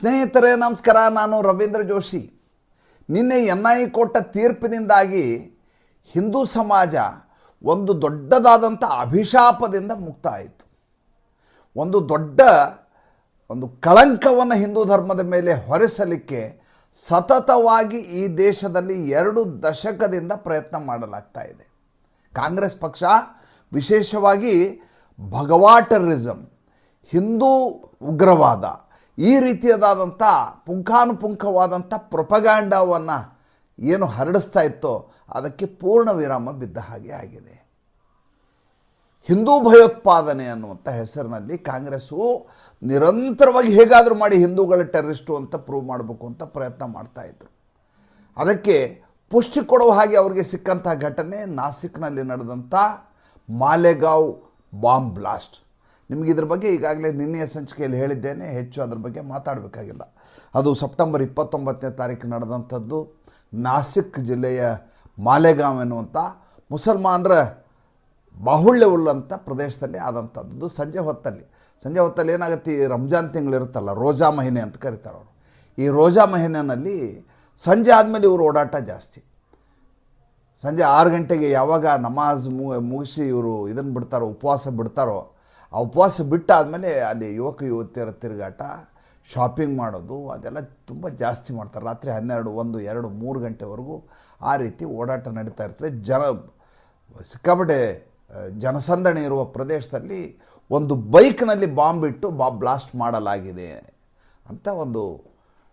ಸ್ನೇಹಿತರೇ, ನಮಸ್ಕಾರ. ನಾನು ರವೀಂದ್ರ ಜೋಶಿ. ನಿನ್ನೆ ಎನ್ ಐ ಕೊಟ್ಟ ತೀರ್ಪಿನಿಂದಾಗಿ ಹಿಂದೂ ಸಮಾಜ ಒಂದು ದೊಡ್ಡದಾದಂಥ ಅಭಿಶಾಪದಿಂದ ಮುಕ್ತ ಆಯಿತು ಒಂದು ದೊಡ್ಡ, ಒಂದು ಕಳಂಕವನ್ನು ಹಿಂದೂ ಧರ್ಮದ ಮೇಲೆ ಹೊರಿಸಲಿಕ್ಕೆ ಸತತವಾಗಿ ಈ ದೇಶದಲ್ಲಿ ಎರಡು ದಶಕದಿಂದ ಪ್ರಯತ್ನ ಮಾಡಲಾಗ್ತಾ ಇದೆ. ಕಾಂಗ್ರೆಸ್ ಪಕ್ಷ, ವಿಶೇಷವಾಗಿ ಭಗವಾ ಟೆರರಿಸಮ್ ಹಿಂದೂ ಉಗ್ರವಾದ ಈ ರೀತಿಯದಾದಂಥ ಪುಂಖಾನುಪುಂಖವಾದಂಥ ಪ್ರೊಪಗಾಂಡವನ್ನು ಏನು ಹರಡಿಸ್ತಾ ಇತ್ತೋ ಅದಕ್ಕೆ ಪೂರ್ಣ ವಿರಾಮ ಬಿದ್ದ ಹಾಗೆ ಆಗಿದೆ. ಹಿಂದೂ ಭಯೋತ್ಪಾದನೆ ಅನ್ನುವಂಥ ಹೆಸರಿನಲ್ಲಿ ಕಾಂಗ್ರೆಸ್ಸು ನಿರಂತರವಾಗಿ ಹೇಗಾದರೂ ಮಾಡಿ ಹಿಂದೂಗಳ ಟೆರರಿಸ್ಟು ಅಂತ ಪ್ರೂವ್ ಮಾಡಬೇಕು ಅಂತ ಪ್ರಯತ್ನ ಮಾಡ್ತಾ ಇದ್ರು. ಅದಕ್ಕೆ ಪುಷ್ಟಿ ಕೊಡುವ ಹಾಗೆ ಅವರಿಗೆ ಸಿಕ್ಕಂಥ ಘಟನೆ ನಾಸಿಕ್ನಲ್ಲಿ ನಡೆದಂಥ ಮಾಲೆಗಾಂವ್ ಬಾಂಬ್ ಬ್ಲಾಸ್ಟ್. ನಿಮಗೆ ಇದ್ರ ಬಗ್ಗೆ ಈಗಾಗಲೇ ನಿನ್ನೆಯ ಸಂಚಿಕೆಯಲ್ಲಿ ಹೇಳಿದ್ದೇನೆ, ಹೆಚ್ಚು ಅದ್ರ ಬಗ್ಗೆ ಮಾತಾಡಬೇಕಾಗಿಲ್ಲ. ಅದು ಸೆಪ್ಟೆಂಬರ್ ಇಪ್ಪತ್ತೊಂಬತ್ತನೇ ತಾರೀಕು ನಡೆದಂಥದ್ದು. ನಾಸಿಕ್ ಜಿಲ್ಲೆಯ ಮಾಲೆಗಾಂವ್ ಎನ್ನುವಂಥ ಮುಸಲ್ಮಾನರ ಬಾಹುಳ್ಯವುಳ್ಳಂಥ ಪ್ರದೇಶದಲ್ಲಿ ಆದಂಥದ್ದು ಸಂಜೆ ಹೊತ್ತಲ್ಲಿ. ಸಂಜೆ ಹೊತ್ತಲ್ಲಿ ಏನಾಗುತ್ತೆ, ಈ ರಂಜಾನ್ ತಿಂಗಳಿರುತ್ತಲ್ಲ ರೋಜಾ ಮಹಿನೆ ಅಂತ ಕರೀತಾರೆ ಅವರು. ಈ ರೋಜಾ ಮಹಿನೆಯಲ್ಲಿ ಸಂಜೆ ಆದಮೇಲೆ ಇವರು ಓಡಾಟ ಜಾಸ್ತಿ. ಸಂಜೆ ಆರು ಗಂಟೆಗೆ ಯಾವಾಗ ನಮಾಜ್ ಮುಗಿಸಿ ಇವರು ಇದನ್ನು ಬಿಡ್ತಾರೋ, ಉಪವಾಸ ಬಿಡ್ತಾರೋ ಆ ಉಪವಾಸ ಬಿಟ್ಟಾದಮೇಲೆ ಅಲ್ಲಿ ಯುವಕ ಯುವತಿಯರ ತಿರುಗಾಟ ಶಾಪಿಂಗ್ ಮಾಡೋದು, ಅದೆಲ್ಲ ತುಂಬ ಜಾಸ್ತಿ ಮಾಡ್ತಾರೆ. ರಾತ್ರಿ ಹನ್ನೆರಡು, ಒಂದು, ಎರಡು, ಮೂರು ಗಂಟೆವರೆಗೂ ಆ ರೀತಿ ಓಡಾಟ ನಡೀತಾ ಇರ್ತದೆ. ಜನ, ಸಿಕ್ಕಾಪಟ್ಟೆ ಜನಸಂದಣಿ ಇರುವ ಪ್ರದೇಶದಲ್ಲಿ ಒಂದು ಬೈಕ್ನಲ್ಲಿ ಬಾಂಬ್ ಇಟ್ಟು ಬಾ, ಬ್ಲಾಸ್ಟ್ ಮಾಡಲಾಗಿದೆ ಅಂತ ಒಂದು,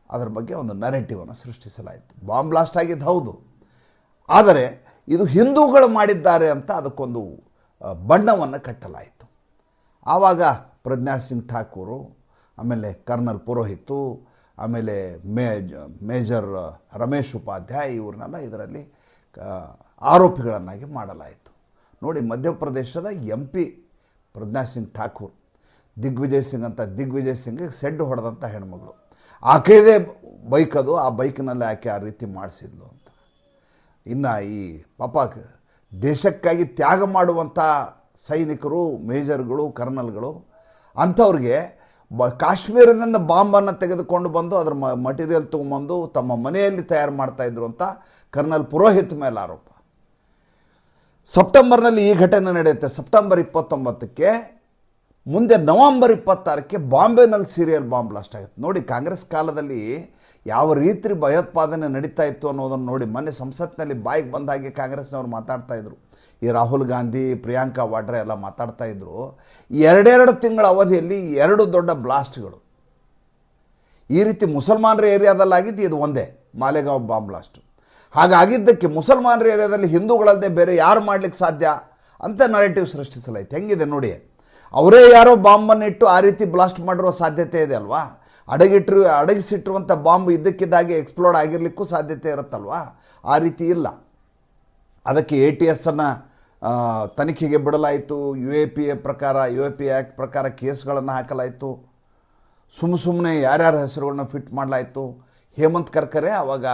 ಅದರ ಬಗ್ಗೆ ಒಂದು ನರೇಟಿವನ್ನು ಸೃಷ್ಟಿಸಲಾಯಿತು. ಬಾಂಬ್ ಬ್ಲಾಸ್ಟ್ ಆಗಿದ್ದು ಹೌದು. ಆದರೆ ಇದು ಹಿಂದೂಗಳು ಮಾಡಿದ್ದಾರೆ ಅಂತ ಅದಕ್ಕೊಂದು ಬಣ್ಣವನ್ನು ಕಟ್ಟಲಾಯಿತು. ಆವಾಗ ಪ್ರಜ್ಞಾ ಸಿಂಗ್ ಠಾಕೂರು, ಆಮೇಲೆ ಕರ್ನಲ್ ಪುರೋಹಿತು, ಆಮೇಲೆ ಮೇಜ್ ಮೇಜರ್ ರಮೇಶ್ ಉಪಾಧ್ಯಾಯ ಇವ್ರನ್ನೆಲ್ಲ ಇದರಲ್ಲಿ ಆರೋಪಿಗಳನ್ನಾಗಿ ಮಾಡಲಾಯಿತು. ನೋಡಿ, ಮಧ್ಯಪ್ರದೇಶದ ಎಂ ಪಿ ಪ್ರಜ್ಞಾ ಸಿಂಗ್ ಠಾಕೂರ್, ದಿಗ್ವಿಜಯ್ ಸಿಂಗ್ ಅಂತ, ದಿಗ್ವಿಜಯ್ ಸಿಂಗ್ಗೆ ಸೆಡ್ ಹೊಡೆದಂಥ ಹೆಣ್ಮಗಳು. ಆಕೆಯದೇ ಬೈಕ್ ಅದು, ಆ ಬೈಕ್ನಲ್ಲಿ ಆಕೆ ಆ ರೀತಿ ಮಾಡಿಸಿದ್ಲು ಅಂತ. ಇನ್ನು ಈ ಪಾಪ ದೇಶಕ್ಕಾಗಿ ತ್ಯಾಗ ಮಾಡುವಂಥ ಸೈನಿಕರು, ಮೇಜರ್ಗಳು, ಕರ್ನಲ್ಗಳು, ಅಂಥವ್ರಿಗೆ ಬ, ಕಾಶ್ಮೀರದಿಂದ ಬಾಂಬನ್ನು ತೆಗೆದುಕೊಂಡು ಬಂದು ಅದರ ಮ ಮಟೀರಿಯಲ್ ತೊಗೊಂಬಂದು ತಮ್ಮ ಮನೆಯಲ್ಲಿ ತಯಾರು ಮಾಡ್ತಾಯಿದ್ರು ಅಂತ ಕರ್ನಲ್ ಪುರೋಹಿತ್ ಮೇಲೆ ಆರೋಪ. ಸೆಪ್ಟೆಂಬರ್ನಲ್ಲಿ ಈ ಘಟನೆ ನಡೆಯುತ್ತೆ. ಸೆಪ್ಟೆಂಬರ್ ಇಪ್ಪತ್ತೊಂಬತ್ತಕ್ಕೆ, ಮುಂದೆ ನವೆಂಬರ್ ಇಪ್ಪತ್ತಾರಕ್ಕೆ ಬಾಂಬೆನಲ್ಲಿ ಸೀರಿಯಲ್ ಬಾಂಬ್ ಬ್ಲಾಸ್ಟ್ ಆಗುತ್ತೆ. ನೋಡಿ, ಕಾಂಗ್ರೆಸ್ ಕಾಲದಲ್ಲಿ ಯಾವ ರೀತಿ ಭಯೋತ್ಪಾದನೆ ನಡೀತಾ ಇತ್ತು ಅನ್ನೋದನ್ನು ನೋಡಿ, ಮೊನ್ನೆ ಸಂಸತ್ನಲ್ಲಿ ಬಾಯಿಗೆ ಬಂದ ಹಾಗೆ ಕಾಂಗ್ರೆಸ್ನವ್ರು ಮಾತಾಡ್ತಾ ಈ ರಾಹುಲ್ ಗಾಂಧಿ, ಪ್ರಿಯಾಂಕಾ ವಾಡ್ರೆ ಎಲ್ಲ ಮಾತಾಡ್ತಾ ಇದ್ರು. ಎರಡೆರಡು ತಿಂಗಳ ಅವಧಿಯಲ್ಲಿ ಎರಡು ದೊಡ್ಡ ಬ್ಲಾಸ್ಟ್ಗಳು. ಈ ರೀತಿ ಮುಸಲ್ಮಾನರ ಏರಿಯಾದಲ್ಲಾಗಿದ್ದು ಇದು ಒಂದೇ, ಮಾಲೆಗಾಂವ್ ಬಾಂಬ್ ಬ್ಲಾಸ್ಟು. ಹಾಗಾಗಿದ್ದಕ್ಕೆ ಮುಸಲ್ಮಾನರ ಏರಿಯಾದಲ್ಲಿ ಹಿಂದೂಗಳಲ್ಲದೆ ಬೇರೆ ಯಾರು ಮಾಡ್ಲಿಕ್ಕೆ ಸಾಧ್ಯ ಅಂತ ನರೇಟಿವ್ ಸೃಷ್ಟಿಸಲಾಯಿತು. ಹೆಂಗಿದೆ ನೋಡಿ. ಅವರೇ ಯಾರೋ ಬಾಂಬನ್ನು ಇಟ್ಟು ಆ ರೀತಿ ಬ್ಲಾಸ್ಟ್ ಮಾಡಿರೋ ಸಾಧ್ಯತೆ ಇದೆ ಅಲ್ವಾ? ಅಡಗಿಟ್ಟಿರು ಅಡಗಿಸಿಟ್ಟಿರುವಂಥ ಬಾಂಬ್ ಇದ್ದಕ್ಕಿದ್ದಾಗೆ ಎಕ್ಸ್ಪ್ಲೋರ್ಡ್ ಆಗಿರಲಿಕ್ಕೂ ಸಾಧ್ಯತೆ ಇರುತ್ತಲ್ವಾ? ಆ ರೀತಿ ಇಲ್ಲ. ಅದಕ್ಕೆ ಎ ಟಿ ಎಸ್ಸನ್ನು ತನಿಖೆಗೆ ಬಿಡಲಾಯಿತು. ಯು ಎ ಪಿ ಎ ಪ್ರಕಾರ ಯು ಎ ಪಿ ಆ್ಯಕ್ಟ್ ಪ್ರಕಾರ ಕೇಸ್ಗಳನ್ನು ಹಾಕಲಾಯಿತು. ಸುಮ್ಮ ಸುಮ್ಮನೆ ಯಾರ್ಯಾರ ಹೆಸರುಗಳನ್ನ ಫಿಟ್ ಮಾಡಲಾಯಿತು. ಹೇಮಂತ್ ಕರ್ಕರೆ ಆವಾಗ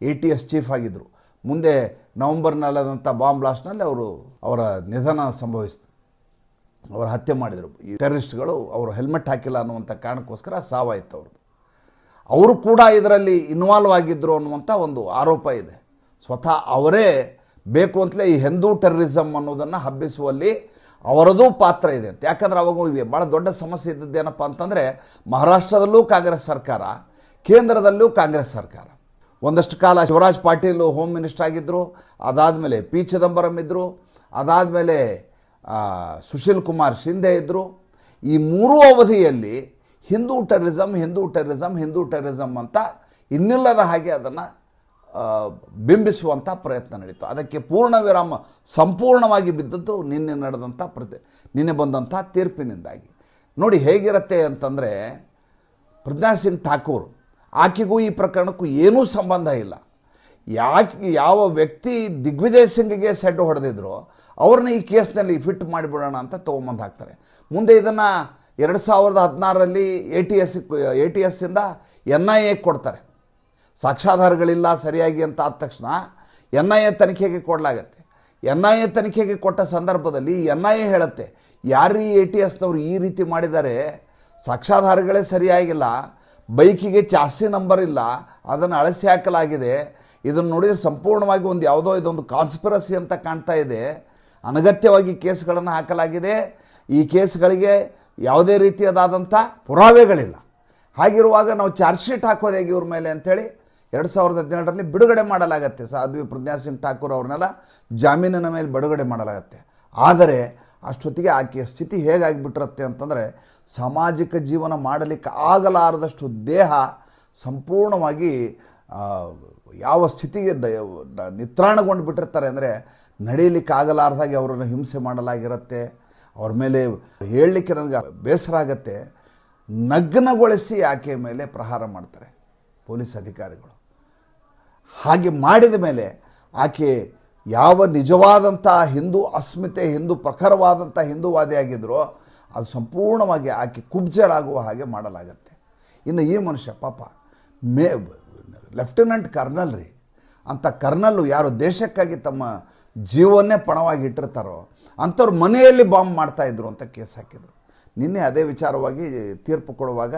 ಎ ಟಿ ಎಸ್ ಚೀಫ್ ಆಗಿದ್ದರು ಮುಂದೆ ನವಂಬರ್ನಲ್ಲಾದಂಥ ಬಾಂಬ್ ಬ್ಲಾಸ್ಟ್ನಲ್ಲಿ ಅವರು ಅವರ ನಿಧನ ಸಂಭವಿಸಿತು. ಅವರ ಹತ್ಯೆ ಮಾಡಿದರು. ಈ ಟೆರರಿಸ್ಟ್ಗಳು ಅವರು ಹೆಲ್ಮೆಟ್ ಹಾಕಿಲ್ಲ ಅನ್ನುವಂಥ ಕಾರಣಕ್ಕೋಸ್ಕರ ಸಾವಾಯಿತು ಅವ್ರದ್ದು. ಅವರು ಕೂಡ ಇದರಲ್ಲಿ ಇನ್ವಾಲ್ವ್ ಆಗಿದ್ದರು ಅನ್ನುವಂಥ ಒಂದು ಆರೋಪ ಇದೆ. ಸ್ವತಃ ಅವರೇ ಬೇಕು ಅಂತಲೇ ಈ ಹಿಂದೂ ಟೆರರಿಸಮ್ ಅನ್ನೋದನ್ನು ಹಬ್ಬಿಸುವಲ್ಲಿ ಅವರದೂ ಪಾತ್ರ ಇದೆ ಅಂತ. ಯಾಕಂದ್ರೆ ಅವಾಗ ಭಾಳ ದೊಡ್ಡ ಸಮಸ್ಯೆ ಇದ್ದದ್ದೇನಪ್ಪ ಅಂತಂದರೆ ಮಹಾರಾಷ್ಟ್ರದಲ್ಲೂ ಕಾಂಗ್ರೆಸ್ ಸರ್ಕಾರ, ಕೇಂದ್ರದಲ್ಲೂ ಕಾಂಗ್ರೆಸ್ ಸರ್ಕಾರ. ಒಂದಷ್ಟು ಕಾಲ ಶಿವರಾಜ್ ಪಾಟೀಲ್ ಹೋಮ್ ಮಿನಿಸ್ಟರ್ ಆಗಿದ್ದರು ಅದಾದಮೇಲೆ ಪಿ ಚಿದಂಬರಂ ಇದ್ದರು ಅದಾದಮೇಲೆ ಸುಶೀಲ್ ಕುಮಾರ್ ಶಿಂದೆ ಇದ್ದರು ಈ ಮೂರೂ ಅವಧಿಯಲ್ಲಿ Hindu terrorism Hindu terrorism Hindu terrorism ಅಂತ ಇನ್ನಿಲ್ಲದ ಹಾಗೆ ಅದನ್ನು ಬಿಂಬಿಸುವಂಥ ಪ್ರಯತ್ನ ನಡೀತು. ಅದಕ್ಕೆ ಪೂರ್ಣ ವಿರಾಮ ಸಂಪೂರ್ಣವಾಗಿ ಬಿದ್ದದ್ದು ನಿನ್ನೆ ನಡೆದಂಥ ಪ್ರತಿ, ನಿನ್ನೆ ಬಂದಂಥ ತೀರ್ಪಿನಿಂದಾಗಿ. ನೋಡಿ ಹೇಗಿರುತ್ತೆ ಅಂತಂದರೆ ಪ್ರಜ್ಞಾ ಸಿಂಗ್ ಠಾಕೂರ್ ಆಕೆಗೂ ಈ ಪ್ರಕರಣಕ್ಕೂ ಏನೂ ಸಂಬಂಧ ಇಲ್ಲ. ಯಾಕೆ, ಯಾವ ವ್ಯಕ್ತಿ ದಿಗ್ವಿಜಯ್ ಸಿಂಗ್ಗೆ ಸೆಡ್ ಹೊಡೆದಿದ್ರು ಅವ್ರನ್ನ ಈ ಕೇಸ್ನಲ್ಲಿ ಫಿಟ್ ಮಾಡಿಬಿಡೋಣ ಅಂತ ತೊಗೊಂಬಂದು ಹಾಕ್ತಾರೆ. ಮುಂದೆ ಇದನ್ನು ಎರಡು ಸಾವಿರದ ಹದಿನಾರರಲ್ಲಿ A T S A T ಎಸ್ಸಿಂದ N I A ಕೊಡ್ತಾರೆ. ಸಾಕ್ಷ್ಯಾಧಾರಗಳಿಲ್ಲ ಸರಿಯಾಗಿ ಅಂತ ಆದ ತಕ್ಷಣ ಎನ್ ಐ ಎ ತನಿಖೆಗೆ ಕೊಡಲಾಗತ್ತೆ. ಎನ್ ಐ ಎ ತನಿಖೆಗೆ ಕೊಟ್ಟ ಸಂದರ್ಭದಲ್ಲಿ ಎನ್ ಐ ಎ ಹೇಳುತ್ತೆ, ಯಾರು ಎ ಟಿ ಎಸ್ನವ್ರು ಈ ರೀತಿ ಮಾಡಿದ್ದಾರೆ ಸಾಕ್ಷಾಧಾರಗಳೇ ಸರಿಯಾಗಿಲ್ಲ, ಬೈಕಿಗೆ ಜಾಸ್ತಿ ನಂಬರ್ ಇಲ್ಲ, ಅದನ್ನು ಅಳಸಿ ಹಾಕಲಾಗಿದೆ, ಇದನ್ನು ನೋಡಿದರೆ ಸಂಪೂರ್ಣವಾಗಿ ಒಂದು ಯಾವುದೋ ಇದೊಂದು ಕಾನ್ಸ್ಪಿರಸಿ ಅಂತ ಕಾಣ್ತಾ ಇದೆ, ಅನಗತ್ಯವಾಗಿ ಕೇಸ್ಗಳನ್ನು ಹಾಕಲಾಗಿದೆ, ಈ ಕೇಸ್ಗಳಿಗೆ ಯಾವುದೇ ರೀತಿಯದಾದಂಥ ಪುರಾವೆಗಳಿಲ್ಲ. ಹಾಗಿರುವಾಗ ನಾವು ಚಾರ್ಜ್ ಶೀಟ್ ಹಾಕೋದು ಹೇಗೆ ಇವ್ರ ಮೇಲೆ ಅಂಥೇಳಿ ಎರಡು ಸಾವಿರದ ಹದಿನೆಂಟರಲ್ಲಿ ಬಿಡುಗಡೆ ಮಾಡಲಾಗತ್ತೆ. ಸಾಧ್ವಿ ಪ್ರಜ್ಞಾ ಸಿಂಗ್ ಠಾಕೂರ್ ಅವ್ರನ್ನೆಲ್ಲ ಜಾಮೀನಿನ ಮೇಲೆ ಬಿಡುಗಡೆ ಮಾಡಲಾಗತ್ತೆ. ಆದರೆ ಅಷ್ಟೊತ್ತಿಗೆ ಆಕೆಯ ಸ್ಥಿತಿ ಹೇಗಾಗಿಬಿಟ್ಟಿರುತ್ತೆ ಅಂತಂದರೆ ಸಾಮಾಜಿಕ ಜೀವನ ಮಾಡಲಿಕ್ಕೆ ಆಗಲಾರದಷ್ಟು ದೇಹ ಸಂಪೂರ್ಣವಾಗಿ ಯಾವ ಸ್ಥಿತಿಗೆ ದ ನಿತ್ರಾಣಗೊಂಡು ಬಿಟ್ಟಿರ್ತಾರೆ ಅಂದರೆ ನಡೀಲಿಕ್ಕೆ ಆಗಲಾರ್ದಾಗೆ ಅವರನ್ನು ಹಿಂಸೆ ಮಾಡಲಾಗಿರುತ್ತೆ. ಅವ್ರ ಮೇಲೆ ಹೇಳಲಿಕ್ಕೆ ನನಗೆ ಬೇಸರ ಆಗತ್ತೆ. ನಗ್ನಗೊಳಿಸಿ ಆಕೆಯ ಮೇಲೆ ಪ್ರಹಾರ ಮಾಡ್ತಾರೆ ಪೊಲೀಸ್ ಅಧಿಕಾರಿಗಳು. ಹಾಗೆ ಮಾಡಿದ ಮೇಲೆ ಆಕೆ ಯಾವ ನಿಜವಾದಂಥ ಹಿಂದೂ ಅಸ್ಮಿತೆ, ಹಿಂದೂ ಪ್ರಖರವಾದಂಥ ಹಿಂದೂವಾದಿಯಾಗಿದ್ದರೋ ಅದು ಸಂಪೂರ್ಣವಾಗಿ ಆಕೆ ಕುಬ್ಜಳಾಗುವ ಹಾಗೆ ಮಾಡಲಾಗತ್ತೆ. ಇನ್ನು ಈ ಮನುಷ್ಯ ಪಾಪ ಮೇ, ಲೆಫ್ಟಿನೆಂಟ್ ಕರ್ನಲ್ ರೀ. ಅಂಥ ಕರ್ನಲ್ಲು ಯಾರು ದೇಶಕ್ಕಾಗಿ ತಮ್ಮ ಜೀವನ್ನೇ ಪಣವಾಗಿ ಇಟ್ಟಿರ್ತಾರೋ ಅಂಥವ್ರ ಮನೆಯಲ್ಲಿ ಬಾಂಬ್ ಮಾಡ್ತಾಯಿದ್ರು ಅಂತ ಕೇಸ್ ಹಾಕಿದರು. ನಿನ್ನೆ ಅದೇ ವಿಚಾರವಾಗಿ ತೀರ್ಪು ಕೊಡುವಾಗ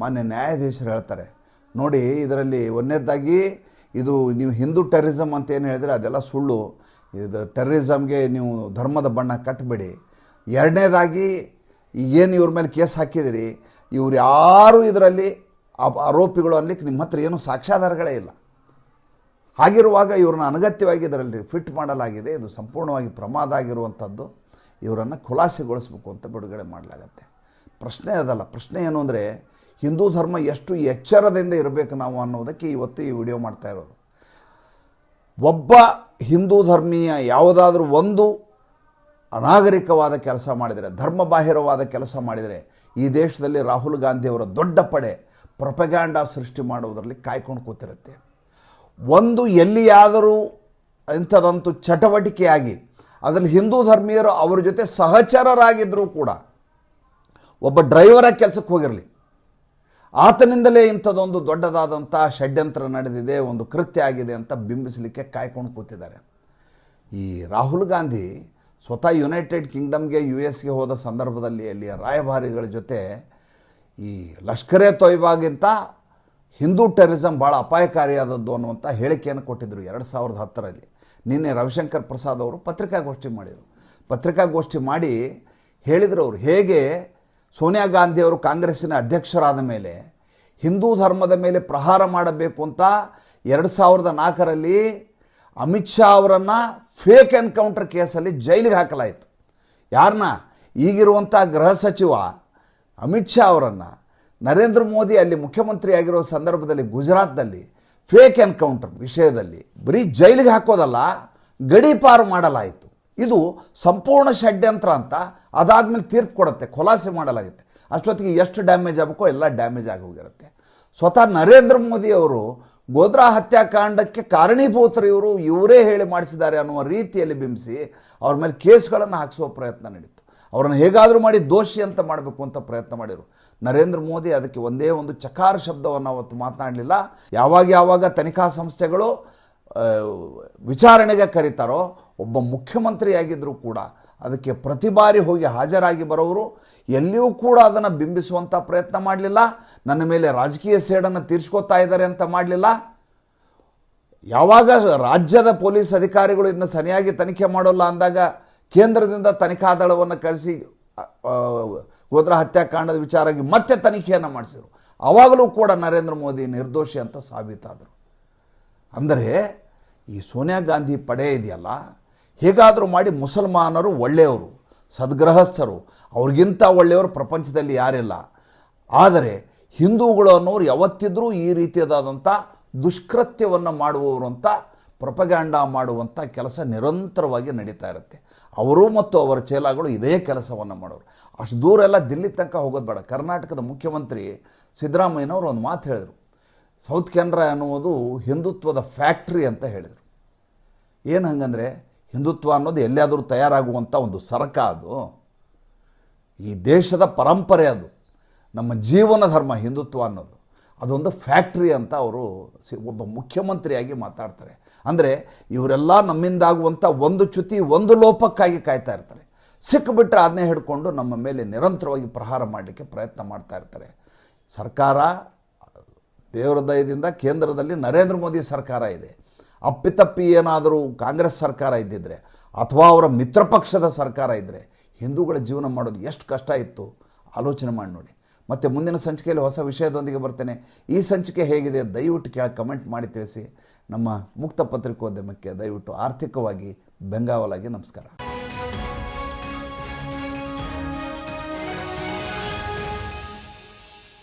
ಮಾನ್ಯ ನ್ಯಾಯಾಧೀಶರು ಹೇಳ್ತಾರೆ ನೋಡಿ, ಇದರಲ್ಲಿ ಒಂದನೇದಾಗಿ ಇದು ನೀವು ಹಿಂದೂ ಟೆರರಿಸಮ್ ಅಂತ ಏನು ಹೇಳಿದರೆ ಅದೆಲ್ಲ ಸುಳ್ಳು. ಇದು ಟೆರರಿಸಮ್ಗೆ ನೀವು ಧರ್ಮದ ಬಣ್ಣ ಕಟ್ಟಬೇಡಿ ಎರಡನೇದಾಗಿ ಏನು ಇವ್ರ ಮೇಲೆ ಕೇಸ್ ಹಾಕಿದಿರಿ, ಇವ್ರು ಯಾರು ಇದರಲ್ಲಿ ಆರೋಪಿಗಳು ಅನ್ಲಿಕ್ಕೆ ನಿಮ್ಮ ಹತ್ರ ಏನು ಸಾಕ್ಷ್ಯಾಧಾರಗಳೇ ಇಲ್ಲ. ಹಾಗಿರುವಾಗ ಇವ್ರನ್ನ ಅನಗತ್ಯವಾಗಿ ಇದರಲ್ಲಿ ಫಿಟ್ ಮಾಡಲಾಗಿದೆ. ಇದು ಸಂಪೂರ್ಣವಾಗಿ ಪ್ರಮಾದ ಆಗಿರುವಂಥದ್ದು. ಇವರನ್ನು ಖುಲಾಸೆಗೊಳಿಸ್ಬೇಕು ಅಂತ ಬಿಡುಗಡೆ ಮಾಡಲಾಗತ್ತೆ. ಪ್ರಶ್ನೆ ಅದಲ್ಲ. ಪ್ರಶ್ನೆ ಏನು ಅಂದರೆ ಹಿಂದೂ ಧರ್ಮ ಎಷ್ಟು ಎಚ್ಚರದಿಂದ ಇರಬೇಕು ನಾವು ಅನ್ನೋದಕ್ಕೆ ಇವತ್ತು ಈ ವಿಡಿಯೋ ಮಾಡ್ತಾ ಇರೋದು. ಒಬ್ಬ ಹಿಂದೂ ಧರ್ಮೀಯ ಯಾವುದಾದ್ರೂ ಒಂದು ಅನಾಗರಿಕವಾದ ಕೆಲಸ ಮಾಡಿದರೆ ಧರ್ಮ ಬಾಹಿರವಾದ ಕೆಲಸ ಮಾಡಿದರೆ, ಈ ದೇಶದಲ್ಲಿ ರಾಹುಲ್ ಗಾಂಧಿಯವರ ದೊಡ್ಡ ಪಡೆ ಪ್ರೊಪಗ್ಯಾಂಡ ಸೃಷ್ಟಿ ಮಾಡುವುದರಲ್ಲಿ ಕಾಯ್ಕೊಂಡು ಕೂತಿರುತ್ತೆ. ಒಂದು ಎಲ್ಲಿಯಾದರೂ ಇಂಥದಂತೂ ಚಟವಟಿಕೆಯಾಗಿ, ಅದರಲ್ಲಿ ಹಿಂದೂ ಧರ್ಮೀಯರು ಅವರ ಜೊತೆ ಸಹಚರರಾಗಿದ್ದರೂ ಕೂಡ, ಒಬ್ಬ ಡ್ರೈವರ ಕೆಲಸಕ್ಕೆ ಹೋಗಿರಲಿ ಆತನಿಂದಲೇ ಇಂಥದ್ದೊಂದು ದೊಡ್ಡದಾದಂಥ ಷಡ್ಯಂತ್ರ ನಡೆದಿದೆ, ಒಂದು ಕೃತ್ಯ ಆಗಿದೆ ಅಂತ ಬಿಂಬಿಸಲಿಕ್ಕೆ ಕಾಯ್ಕೊಂಡು ಕೂತಿದ್ದಾರೆ. ಈ ರಾಹುಲ್ ಗಾಂಧಿ ಸ್ವತಃ ಯುನೈಟೆಡ್ ಕಿಂಗ್ಡಮ್ಗೆ ಯು ಎಸ್ಗೆ ಹೋದ ಸಂದರ್ಭದಲ್ಲಿ ಅಲ್ಲಿಯ ರಾಯಭಾರಿಗಳ ಜೊತೆ ಈ ಲಷ್ಕರೇ ತೊಯ್ಬಾಗಿಂತ ಹಿಂದೂ ಟೆರರಿಸಮ್ ಭಾಳ ಅಪಾಯಕಾರಿಯಾದದ್ದು ಅನ್ನುವಂಥ ಹೇಳಿಕೆಯನ್ನು ಕೊಟ್ಟಿದ್ದರು ಎರಡು ಸಾವಿರದ ಹತ್ತರಲ್ಲಿ. ನಿನ್ನೆ ರವಿಶಂಕರ್ ಪ್ರಸಾದ್ ಅವರು ಪತ್ರಿಕಾಗೋಷ್ಠಿ ಮಾಡಿದರು. ಪತ್ರಿಕಾಗೋಷ್ಠಿ ಮಾಡಿ ಹೇಳಿದರು ಅವರು, ಹೇಗೆ ಸೋನಿಯಾ ಗಾಂಧಿಯವರು ಕಾಂಗ್ರೆಸ್ಸಿನ ಅಧ್ಯಕ್ಷರಾದ ಮೇಲೆ ಹಿಂದೂ ಧರ್ಮದ ಮೇಲೆ ಪ್ರಹಾರ ಮಾಡಬೇಕು ಅಂತ ಎರಡು ಸಾವಿರದ ನಾಲ್ಕರಲ್ಲಿ ಅಮಿತ್ ಶಾ ಅವರನ್ನು ಫೇಕ್ ಎನ್ಕೌಂಟರ್ ಕೇಸಲ್ಲಿ ಜೈಲಿಗೆ ಹಾಕಲಾಯಿತು. ಯಾರನ್ನ ಈಗಿರುವಂಥ ಗೃಹ ಸಚಿವ ಅಮಿತ್ ಶಾ ಅವರನ್ನು. ನರೇಂದ್ರ ಮೋದಿ ಅಲ್ಲಿ ಮುಖ್ಯಮಂತ್ರಿ ಆಗಿರೋ ಸಂದರ್ಭದಲ್ಲಿ ಗುಜರಾತ್ನಲ್ಲಿ ಫೇಕ್ ಎನ್ಕೌಂಟರ್ ವಿಷಯದಲ್ಲಿ ಬರೀ ಜೈಲಿಗೆ ಹಾಕೋದಲ್ಲ ಗಡೀಪಾರು ಮಾಡಲಾಯಿತು. ಇದು ಸಂಪೂರ್ಣ ಷಡ್ಯಂತ್ರ ಅಂತ ಅದಾದಮೇಲೆ ತೀರ್ಪು ಕೊಡುತ್ತೆ, ಖುಲಾಸೆ ಮಾಡಲಾಗುತ್ತೆ. ಅಷ್ಟೊತ್ತಿಗೆ ಎಷ್ಟು ಡ್ಯಾಮೇಜ್ ಆಗಬೇಕೋ ಎಲ್ಲ ಡ್ಯಾಮೇಜ್ ಆಗಿ ಹೋಗಿರುತ್ತೆ. ಸ್ವತಃ ನರೇಂದ್ರ ಮೋದಿ ಅವರು ಗೋದ್ರಾ ಹತ್ಯಾಕಾಂಡಕ್ಕೆ ಕಾರಣೀಭೂತರು ಇವರು, ಇವರೇ ಹೇಳಿ ಮಾಡಿಸಿದ್ದಾರೆ ಅನ್ನುವ ರೀತಿಯಲ್ಲಿ ಬಿಂಬಿಸಿ ಅವ್ರ ಮೇಲೆ ಕೇಸ್ಗಳನ್ನು ಹಾಕಿಸುವ ಪ್ರಯತ್ನ ನಡೀತು. ಅವರನ್ನು ಹೇಗಾದರೂ ಮಾಡಿ ದೋಷಿ ಅಂತ ಮಾಡಬೇಕು ಅಂತ ಪ್ರಯತ್ನ ಮಾಡಿದರು. ನರೇಂದ್ರ ಮೋದಿ ಅದಕ್ಕೆ ಒಂದೇ ಒಂದು ಚಕಾರ ಶಬ್ದವನ್ನು ಅವತ್ತು ಮಾತನಾಡಲಿಲ್ಲ. ಯಾವಾಗ ಯಾವಾಗ ತನಿಖಾ ಸಂಸ್ಥೆಗಳು ವಿಚಾರಣೆಗೆ ಕರೀತಾರೋ ಒಬ್ಬ ಮುಖ್ಯಮಂತ್ರಿಯಾಗಿದ್ದರೂ ಕೂಡ ಅದಕ್ಕೆ ಪ್ರತಿ ಬಾರಿ ಹೋಗಿ ಹಾಜರಾಗಿ ಬರೋರು ಎಲ್ಲಿಯೂ ಕೂಡ ಅದನ್ನು ಬಿಂಬಿಸುವಂಥ ಪ್ರಯತ್ನ ಮಾಡಲಿಲ್ಲ. ನನ್ನ ಮೇಲೆ ರಾಜಕೀಯ ಸೇಡನ್ನು ತೀರ್ಸ್ಕೊತಾ ಇದ್ದಾರೆ ಅಂತ ಮಾಡಲಿಲ್ಲ. ಯಾವಾಗ ರಾಜ್ಯದ ಪೊಲೀಸ್ ಅಧಿಕಾರಿಗಳು ಇದನ್ನು ಸರಿಯಾಗಿ ತನಿಖೆ ಮಾಡೋಲ್ಲ ಅಂದಾಗ ಕೇಂದ್ರದಿಂದ ತನಿಖಾ ದಳವನ್ನು ಕಳಿಸಿ ಗೋದ್ರ ಹತ್ಯಾಕಾಂಡದ ವಿಚಾರವಾಗಿ ಮತ್ತೆ ತನಿಖೆಯನ್ನು ಮಾಡಿಸಿದರು. ಆವಾಗಲೂ ಕೂಡ ನರೇಂದ್ರ ಮೋದಿ ನಿರ್ದೋಷಿ ಅಂತ ಸಾಬೀತಾದರು. ಅಂದರೆ ಈ ಸೋನಿಯಾ ಗಾಂಧಿ ಪಡೆ ಇದೆಯಲ್ಲ ಹೇಗಾದರೂ ಮಾಡಿ ಮುಸಲ್ಮಾನರು ಒಳ್ಳೆಯವರು ಸದ್ಗ್ರಹಸ್ಥರು ಅವ್ರಿಗಿಂತ ಒಳ್ಳೆಯವರು ಪ್ರಪಂಚದಲ್ಲಿ ಯಾರಿಲ್ಲ. ಆದರೆ ಹಿಂದೂಗಳು ಅನ್ನೋರು ಯಾವತ್ತಿದ್ರೂ ಈ ರೀತಿಯಾದಂಥ ದುಷ್ಕೃತ್ಯವನ್ನು ಮಾಡುವವರು ಅಂತ ಪ್ರೊಪಗ್ಯಾಂಡ ಮಾಡುವಂಥ ಕೆಲಸ ನಿರಂತರವಾಗಿ ನಡೀತಾ ಇರುತ್ತೆ. ಅವರು ಮತ್ತು ಅವರ ಚೇಲಾಗಳು ಇದೇ ಕೆಲಸವನ್ನು ಮಾಡೋರು. ಅಷ್ಟು ದೂರ ಎಲ್ಲ ದಿಲ್ಲಿ ತನಕ ಹೋಗೋದು ಬೇಡ. ಕರ್ನಾಟಕದ ಮುಖ್ಯಮಂತ್ರಿ ಸಿದ್ದರಾಮಯ್ಯನವರು ಒಂದು ಮಾತು ಹೇಳಿದರು. ಸೌತ್ ಕೆನರಾ ಅನ್ನುವುದು ಹಿಂದುತ್ವದ ಫ್ಯಾಕ್ಟ್ರಿ ಅಂತ ಹೇಳಿದರು. ಏನು ಹಂಗಂದರೆ ಹಿಂದುತ್ವ ಅನ್ನೋದು ಎಲ್ಲಿಯಾದರೂ ತಯಾರಾಗುವಂಥ ಒಂದು ಸರಕ ಅದು. ಈ ದೇಶದ ಪರಂಪರೆ ಅದು. ನಮ್ಮ ಜೀವನ ಧರ್ಮ, ಹಿಂದುತ್ವ ಅನ್ನೋದು. ಅದೊಂದು ಫ್ಯಾಕ್ಟ್ರಿ ಅಂತ ಅವರು ಒಬ್ಬ ಮುಖ್ಯಮಂತ್ರಿಯಾಗಿ ಮಾತಾಡ್ತಾರೆ. ಅಂದರೆ ಇವರೆಲ್ಲ ನಮ್ಮಿಂದಾಗುವಂಥ ಒಂದು ಚ್ಯುತಿ, ಒಂದು ಲೋಪಕ್ಕಾಗಿ ಕಾಯ್ತಾ ಇರ್ತಾರೆ. ಸಿಕ್ಕಿಬಿಟ್ರೆ ಅದನ್ನೇ ಹಿಡ್ಕೊಂಡು ನಮ್ಮ ಮೇಲೆ ನಿರಂತರವಾಗಿ ಪ್ರಹಾರ ಮಾಡಲಿಕ್ಕೆ ಪ್ರಯತ್ನ ಮಾಡ್ತಾ ಇರ್ತಾರೆ. ಸರ್ಕಾರ, ದೇವರ ದಯದಿಂದ ಕೇಂದ್ರದಲ್ಲಿ ನರೇಂದ್ರ ಮೋದಿ ಸರ್ಕಾರ ಇದೆ. ಅಪ್ಪಿತಪ್ಪಿ ಏನಾದರೂ ಕಾಂಗ್ರೆಸ್ ಸರ್ಕಾರ ಇದ್ದಿದ್ರೆ ಅಥವಾ ಅವರ ಮಿತ್ರ ಪಕ್ಷದ ಸರ್ಕಾರ ಇದ್ದರೆ ಹಿಂದೂಗಳ ಜೀವನ ಮಾಡೋದು ಎಷ್ಟು ಕಷ್ಟ ಇತ್ತು? ಆಲೋಚನೆ ಮಾಡಿ ನೋಡಿ. ಮತ್ತು ಮುಂದಿನ ಸಂಚಿಕೆಯಲ್ಲಿ ಹೊಸ ವಿಷಯದೊಂದಿಗೆ ಬರ್ತೇನೆ. ಈ ಸಂಚಿಕೆ ಹೇಗಿದೆ ದಯವಿಟ್ಟು ಕೇಳಿ ಕಮೆಂಟ್ ಮಾಡಿ ತಿಳಿಸಿ. ನಮ್ಮ ಮುಕ್ತ ಪತ್ರಿಕೋದ್ಯಮಕ್ಕೆ ದಯವಿಟ್ಟು ಆರ್ಥಿಕವಾಗಿ ಬೆಂಗಾವಲಾಗಿ ನಮಸ್ಕಾರ.